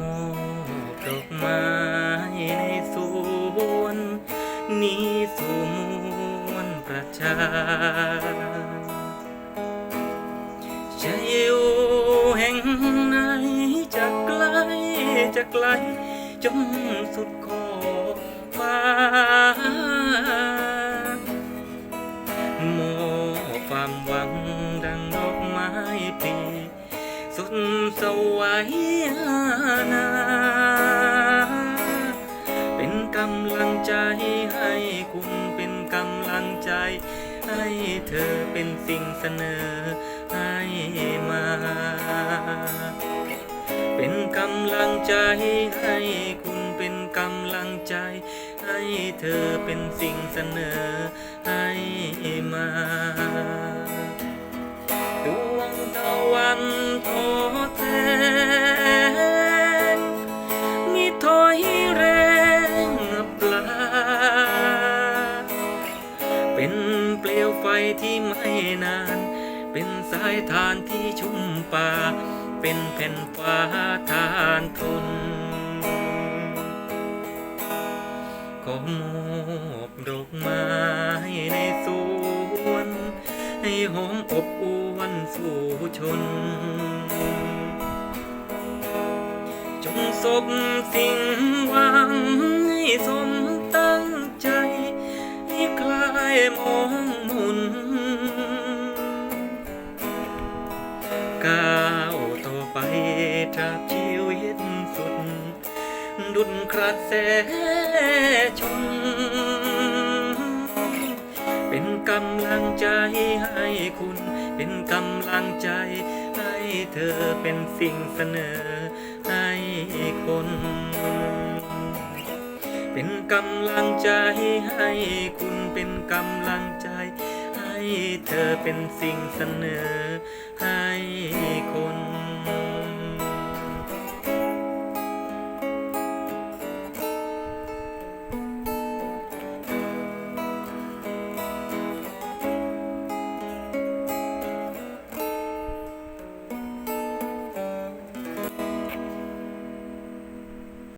มอบดอกไม้ในสวน นี้สู่มวลประชาจะอยู่แห่งไหนจะไกลจะไกลจนสุดขอบฟ้ามอบความหวัง สุดสวัยนา เป็นกำลังใจให้คุณเป็นกำลังใจ ให้เธอเป็นสิ่งเสนอให้มา เป็นกำลังใจให้คุณเป็นกำลังใจ ให้เธอเป็นสิ่งเสนอให้มา ที่ไม่นาน เป็นสายทานที่ชุ่มป่า เป็นแผ่นฟ้าทานทนขอมอบดอกไม้ในสวน ให้หอมอบอวนสู่ชน จงสบสิ่งหวังให้สมตั้งใจ ให้คลายมองมุ น ก้าวต่อไปตราบชีวิตสุด ดุดกระแสชน เป็นกำลังใจให้คุณ เป็นกำลังใจให้เธอเป็นสิ่งเสนอให้คนเป็นกำลังใจให้คุณเป็นกำลังใจ เธอเป็นสิ่งเสนอให้